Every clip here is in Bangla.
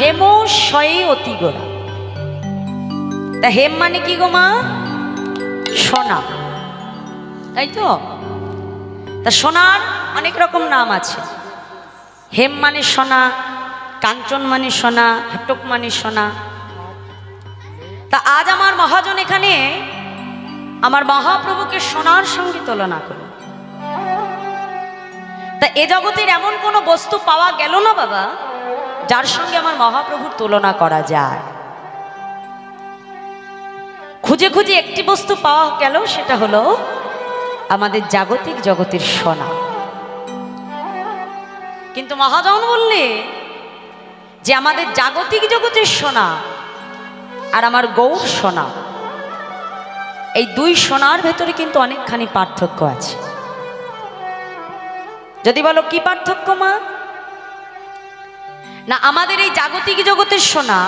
হেম শয়ে অতি গোড়া তা হেম মানে কি গো মা? সোনা। তাই তো? তা সোনার অনেক রকম নাম আছে। হেম মানে সোনা, কাঞ্চন মানে সোনা, হাটক মানে সোনা। তা আজ আমার মহাজন এখানে আমার মহাপ্রভুকে সোনার সঙ্গে তুলনা করল। তা এ জগতের এমন কোনো বস্তু পাওয়া গেল না বাবা? যার সঙ্গে আমার মহাপ্রভুর তুলনা করা যায়। খুঁজে খুঁজে একটি বস্তু পাওয়া গেল, সেটা হলো আমাদের জাগতিক জগতের সোনা। কিন্তু মহাজন বললে যে আমাদের জাগতিক জগতের সোনা আর আমার গৌর সোনা, এই দুই সোনার ভেতরে কিন্তু অনেকখানি পার্থক্য আছে। যদি বলো কি পার্থক্য মা? না আমাদের এই জাগতিক জগতের সোনা।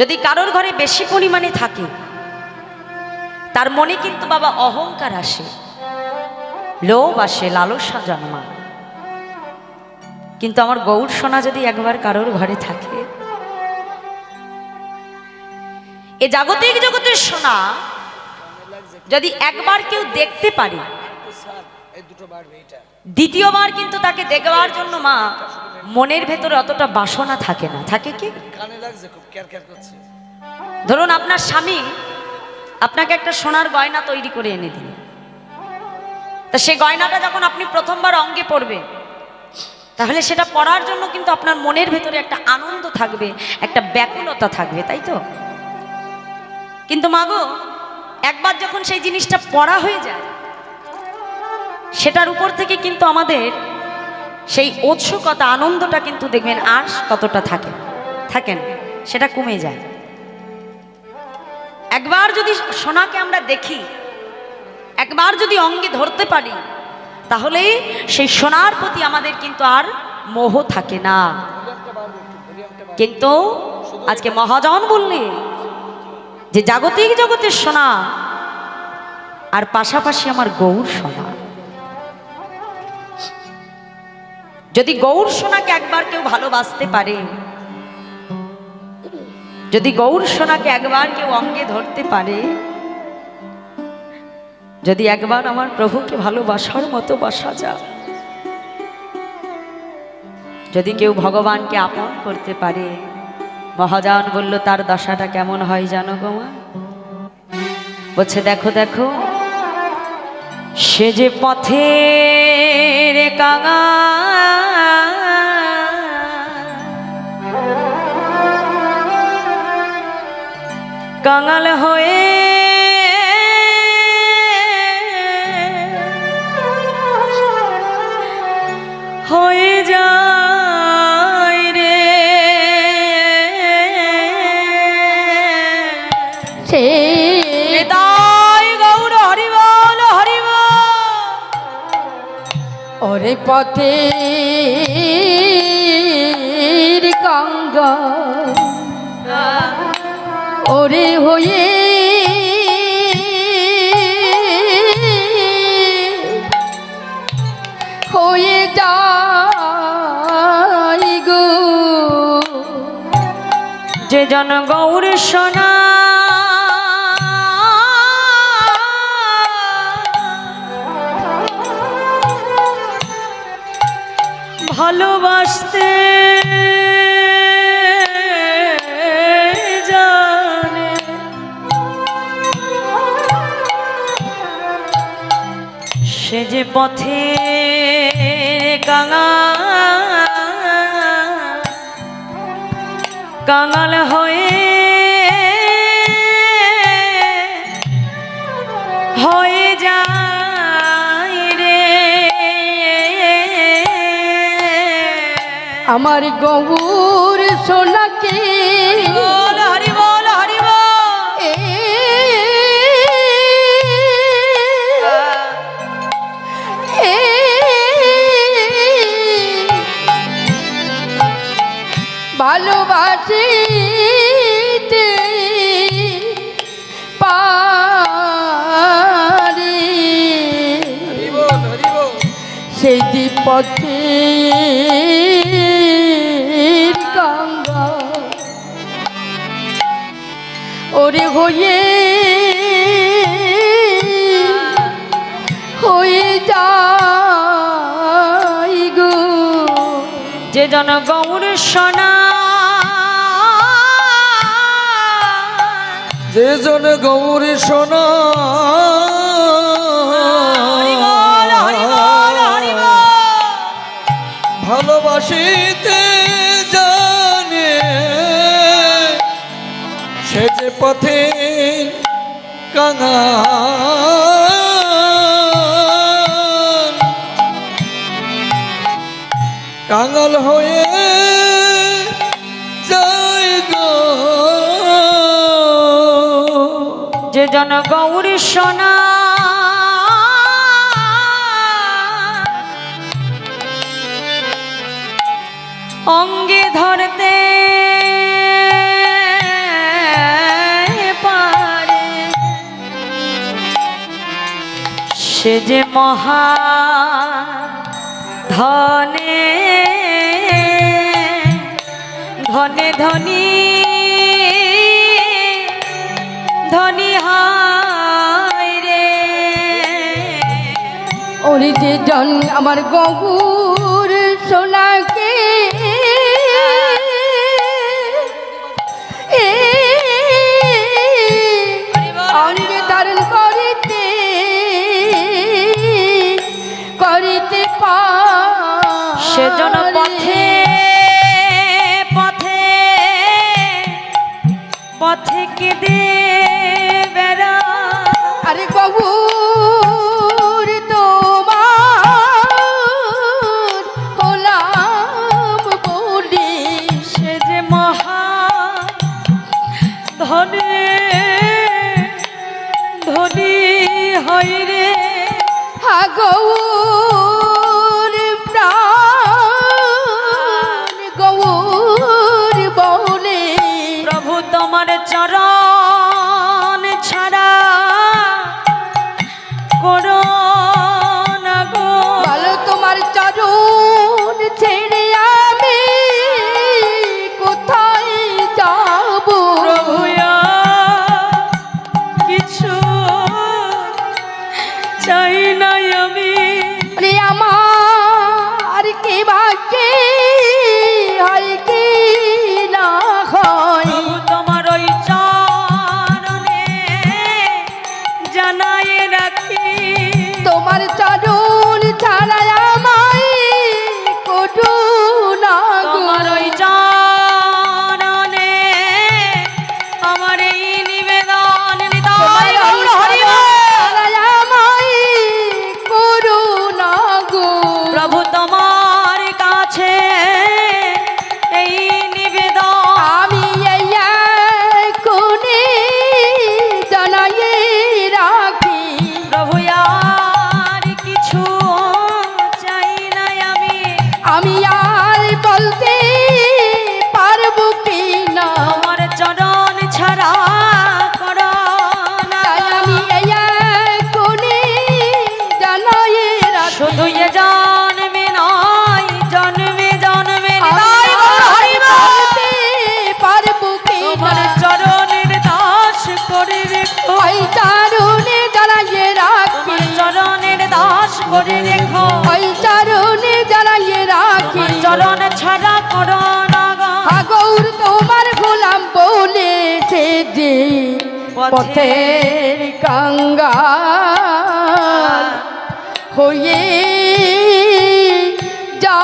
যদি কারোর ঘরে বেশি পরিমাণে থাকে, তার মনে কিন্তু বাবা অহংকার আসে, লোভ আসে, লালসা জন্মা কিন্তু আমার গৌর সোনা যদি একবার কারোর ঘরে থাকে, এ জাগতিক জগতের সোনা যদি একবার কেউ দেখতে পারে, দ্বিতীয়বার কিন্তু তাকে দেখবার জন্য মা মনের ভেতরে অতটা বাসনা থাকে না। থাকে কি? কানে লাগছে খুব ক্যার ক্যার করছে। ধরুন আপনার স্বামী আপনাকে একটা সোনার গয়না তৈরি করে এনে দিল। তা সেই গয়নাটা যখন আপনি প্রথমবার অঙ্গে পড়বেন তাহলে সেটা পড়ার জন্য কিন্তু আপনার মনের ভেতরে একটা আনন্দ থাকবে একটা ব্যাকুলতা থাকবে তাই তো? কিন্তু মাগো একবার যখন সেই জিনিসটা পড়া হয়ে যায় সেটার উপর থেকে কিন্তু আমাদের সেই উৎসুকতা, আনন্দটা কিন্তু দেখবেন আর কতটা থাকে, থাকেন, সেটা কমে যায়। একবার যদি সোনাকে আমরা দেখি, একবার যদি অঙ্গে ধরতে পারি, তাহলে সেই সোনার প্রতি আমাদের কিন্তু আর মোহ থাকে না। কিন্তু আজকে মহাজন বললে যে, জাগতিক জগতের সোনা, আর পাশাপাশি আমার গৌর সোনা। যদি গৌর সোনাকে একবার কেউ ভালোবাসতে পারে, যদি গৌর সোনাকে একবার কেউ অঙ্গে ধরতে পারে, যদি একবার আমার প্রভুকে ভালোবাসার মতো বাসা যায়, যদি কেউ ভগবানকে আপন করতে পারে, মহাজান বলল, তার দশাটা কেমন হয় জানো গোমা বলছে, দেখো দেখো, সে যে পথের কাঙা কাঙাল হয়ে হয়ে যায় রে। সে হৃদয় গৌর হরিবল হরিব ওরে পথে যে জন গৌর সোনা। ভালোবাসতে সে যে পথে কাঙা কাঙাল হয়ে হয়ে যায় রে। আমার গৌর সোনাকে পথে ওরে হয়ে হয়ে যাই যে জন গৌর সোনা যে জন গৌর সোনা ভালোবাসিতে জানে। সে যে পথে কাঙা কাঙাল হয়ে যে জন গৌর সোনা অঙ্গে ধরতে পারে। সে যে মহা ধনে ধনে ধনী ধনী হায় রে। ওরে জন আমার গগুর সোনাকে সেজন পথে পথে পথে কেঁদে বেড়া আরে গগুর জানাই রাখি করে রেখো। ওই চরণে জানাইয়ে রাখি। চরণ ছাড়া করো না তোমার গোলাম বলেছে যে পথের কাঙ্গা হয়ে যা